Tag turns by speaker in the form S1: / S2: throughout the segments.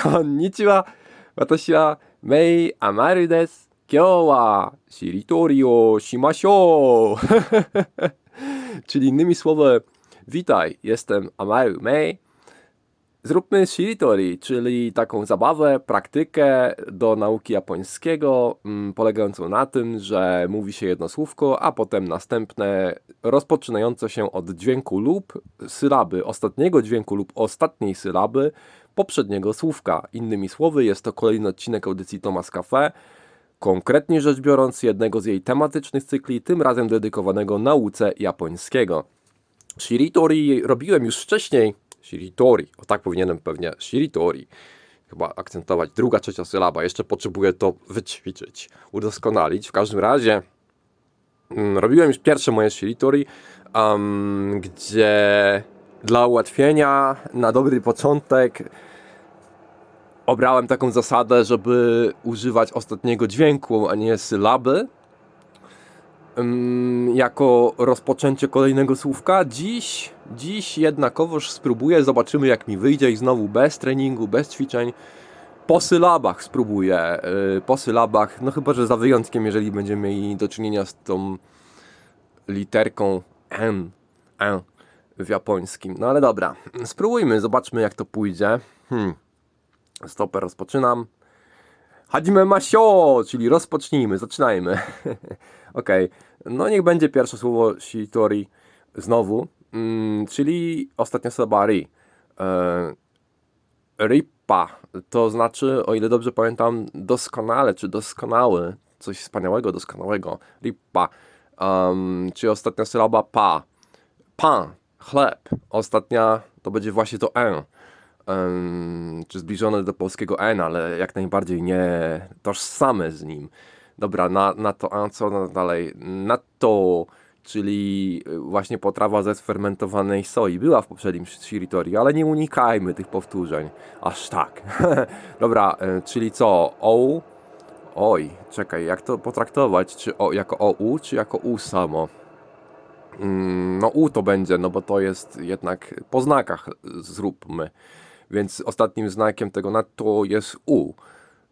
S1: こんにちは。私はメイ・アマルです。今日はしりとりをしましょう。Czyli innymi słowy, witaj, jestem Amaru Mei. Zróbmy shiritori, czyli taką zabawę, praktykę do nauki japońskiego, mm, polegającą na tym, że mówi się jedno słówko, a potem następne rozpoczynające się od dźwięku lub sylaby, ostatniego dźwięku lub ostatniej sylaby poprzedniego słówka. Innymi słowy, jest to kolejny odcinek audycji Thomas Cafe, konkretnie rzecz biorąc jednego z jej tematycznych cykli, tym razem dedykowanego nauce japońskiego. Shiritori robiłem już wcześniej. Shiritori, o tak powinienem pewnie. Shiritori. Chyba akcentować. Druga, trzecia sylaba. Jeszcze potrzebuję to wyćwiczyć, udoskonalić. W każdym razie mm, robiłem już pierwsze moje Shiritori, um, gdzie dla ułatwienia na dobry początek obrałem taką zasadę, żeby używać ostatniego dźwięku, a nie sylaby ym, jako rozpoczęcie kolejnego słówka. Dziś, dziś jednakowoż spróbuję, zobaczymy jak mi wyjdzie i znowu bez treningu, bez ćwiczeń. Po sylabach spróbuję, yy, po sylabach, no chyba, że za wyjątkiem, jeżeli będziemy mieli do czynienia z tą literką N, N w japońskim. No ale dobra, spróbujmy, zobaczmy jak to pójdzie. Hmm. Stopę rozpoczynam. Hajime masio, czyli rozpocznijmy, zaczynajmy. Okej, no niech będzie pierwsze słowo shitori znowu, mm, czyli ostatnia sylaba ri. E, ripa, to znaczy, o ile dobrze pamiętam, doskonale, czy doskonały, coś wspaniałego, doskonałego. Ripa, um, czy ostatnia sylaba pa. Pan, chleb. Ostatnia to będzie właśnie to n em, czy zbliżone do polskiego N, ale jak najbardziej nie tożsame z nim. Dobra, na, na to, a co dalej? Na to, czyli właśnie potrawa ze sfermentowanej soi. Była w poprzednim shiritori, ale nie unikajmy tych powtórzeń. Aż tak. Dobra, e, czyli co? O? Oj, czekaj, jak to potraktować? Czy o, jako OU, czy jako U samo? Mm, No U to będzie, no bo to jest jednak po znakach zróbmy. Więc ostatnim znakiem tego na to jest U.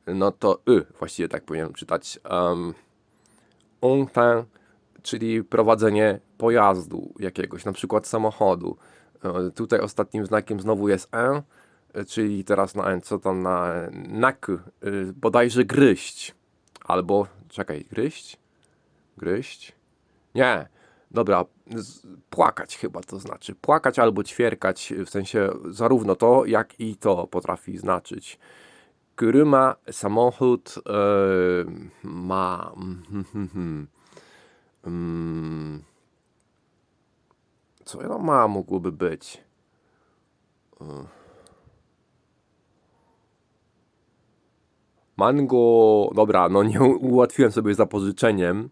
S1: No to Y, właściwie tak powinienem czytać. Um, unten, czyli prowadzenie pojazdu jakiegoś, na przykład samochodu. E, Tutaj ostatnim znakiem znowu jest E, e, czyli teraz na N, co tam na nak, y, bodajże gryźć. Albo, czekaj, gryźć? Gryźć? Nie. Dobra, płakać chyba to znaczy. Płakać albo ćwierkać, w sensie zarówno to, jak i to potrafi znaczyć. Kuruma, samochód e, ma. mhm, mhm. Mm. Co ono ma mogłoby być? E. Mango. Dobra, no nie ułatwiłem sobie zapożyczeniem.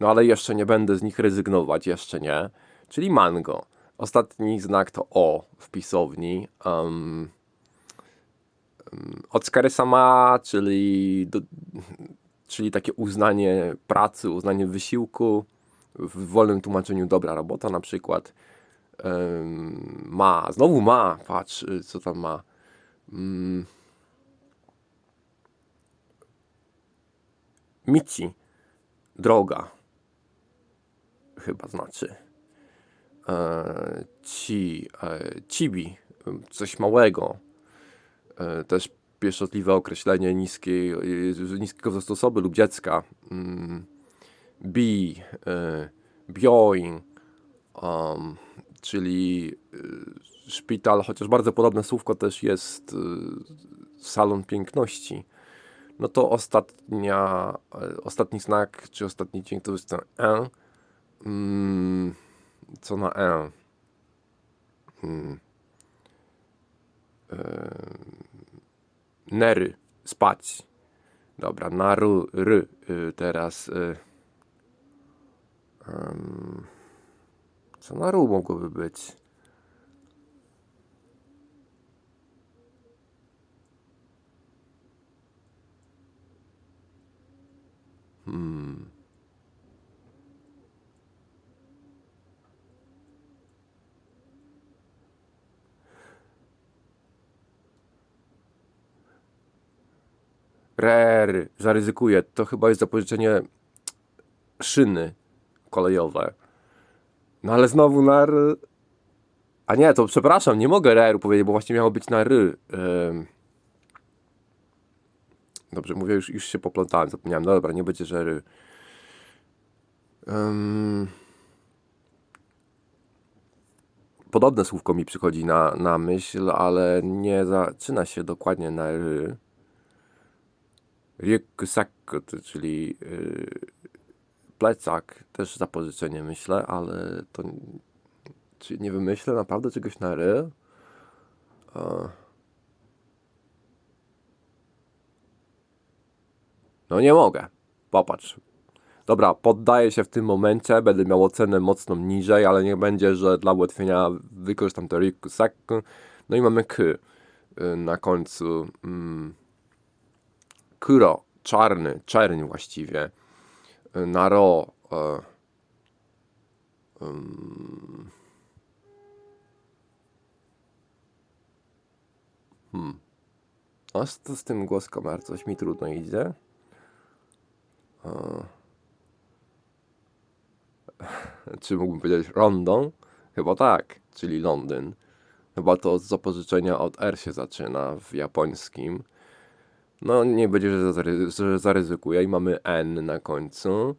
S1: No ale jeszcze nie będę z nich rezygnować, jeszcze nie. Czyli mango. Ostatni znak to O w pisowni. Um, um, Otsukare sama, czyli, do, czyli takie uznanie pracy, uznanie wysiłku. W wolnym tłumaczeniu dobra robota na przykład. Ma, znowu ma, patrz y, co tam ma. Mm. Mici, droga chyba znaczy. E, ci, e, cibi, coś małego. E, też pieszczotliwe określenie niskiej, e, niskiego wzrostu osoby lub dziecka. Mm, bi, e, bioing, um, czyli e, szpital, chociaż bardzo podobne słówko też jest salon piękności. No to ostatnia, ostatni znak, czy ostatni dźwięk to jest ten E. Mm, co na E? Mm. Nery, spać. Dobra, na r, r y, teraz. Y, em, co na ru mogłoby być? Rer, zaryzykuję. To chyba jest zapożyczenie szyny kolejowe. No ale znowu na r... A nie, to przepraszam, nie mogę rer powiedzieć, bo właśnie miało być na. Ym. Dobrze, mówię, już, już się poplątałem, zapomniałem. No dobra, nie będzie, że. Podobne słówko mi przychodzi na, na myśl, ale nie zaczyna się dokładnie na ry. Ryukusak, czyli yy, plecak, też zapożyczenie myślę, ale to czy nie wymyślę naprawdę czegoś na ry? No nie mogę. Popatrz. Dobra, poddaję się w tym momencie, będę miał ocenę mocno niżej, ale niech będzie, że dla ułatwienia wykorzystam to ryukusak. No i mamy k y, na końcu. Mm. Kuro, czarny, czerń właściwie. Y, Na ro. E, ym. Hmm. A z, z tym głos komar coś mi trudno idzie. E. Czy mógłbym powiedzieć London? Chyba tak, czyli Londyn. Chyba to z zapożyczenia od R się zaczyna w japońskim. No, nie będzie, że, zary, że zaryzykuję. I mamy N na końcu.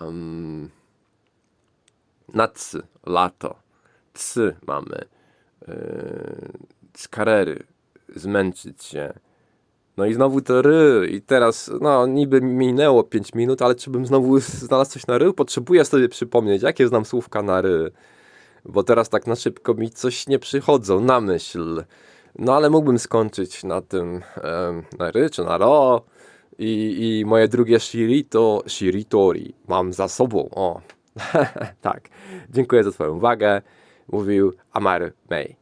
S1: Um, Natsu, lato. Cy mamy. Skarery, zmęczyć się. No i znowu to ry. I teraz, no niby minęło 5 minut, ale czy bym znowu znalazł coś na ry? Potrzebuję sobie przypomnieć, jakie znam słówka na ry. Bo teraz tak na szybko mi coś nie przychodzą na myśl. No ale mógłbym skończyć na tym na ry czy na ro. I, I moje drugie shirito, shiritori mam za sobą. O, tak. Dziękuję za Twoją uwagę. Mówił Amar May.